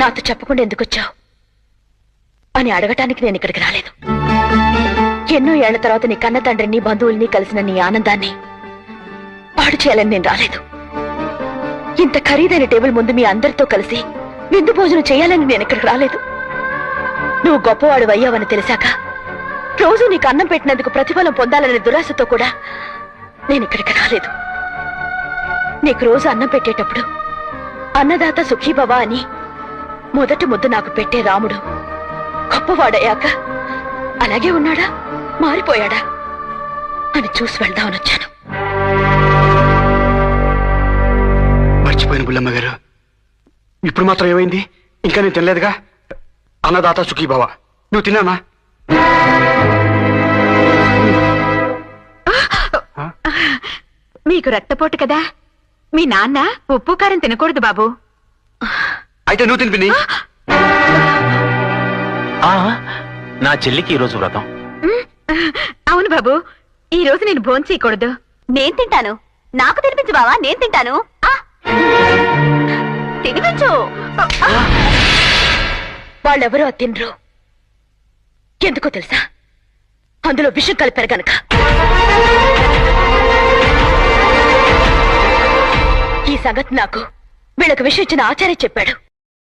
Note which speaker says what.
Speaker 1: నాతో చెప్పకుండా ఎందుకు వచ్చావు అని అడగటానికి నేను ఇక్కడికి రాలేదు. ఎన్నో ఏళ్ళ తర్వాత నీ కన్న తండ్రిని బంధువుల్ని కలిసిన నీ ఆనందాన్ని పాడు చేయాలని నేను రాలేదు. ఇంత ఖరీదైన టేబుల్ ముందు మీ అందరితో కలిసి విందు భోజనం చేయాలని నేను ఇక్కడికి రాలేదు. నువ్వు గొప్పవాడు అయ్యావని తెలిసాక రోజు నీకు అన్నం పెట్టినందుకు ప్రతిఫలం పొందాలనే దురాశతో కూడా నేను ఇక్కడికి రాలేదు. నీకు రోజు అన్నం పెట్టేటప్పుడు అన్నదాత సుఖీభవ అని మొదటి ముద్దు నాకు పెట్టే రాముడు. గొప్పవాడయ్యాక అలాగే ఉన్నాడా? మారిపోయాడా? అని చూసి వెళ్దామని వచ్చాను.
Speaker 2: మర్చిపోయిన బుల్లమ్మ గారు. ఇప్పుడు మాత్రం ఏమైంది? ఇంకా నేను తినలేదుగా? అన్నదాత సుఖీభవ. నువ్వు తిన్నానా?
Speaker 3: మీకు రక్తపోటు కదా? మీ నాన్న ఉప్పు కారం తినకూడదు బాబు.
Speaker 2: అయితే నువ్వు తినిపిని
Speaker 4: ఆ, నా చెల్లికి ఈరోజు వ్రతం.
Speaker 3: అవును బాబు. ఈ రోజు నేను భోజనం చేయకూడదు
Speaker 1: నేను తింటాను. నాకు తినిపించు బావా నేను తింటాను. తినిపించు. వాళ్ళెవరూ అది తినరు. ఎందుకో తెలుసా? అందులో విషం కలిపారు గనక. ఈ సంగతి నాకు వీళ్ళకి విషయం ఇచ్చిన ఆచార్య చెప్పాడు.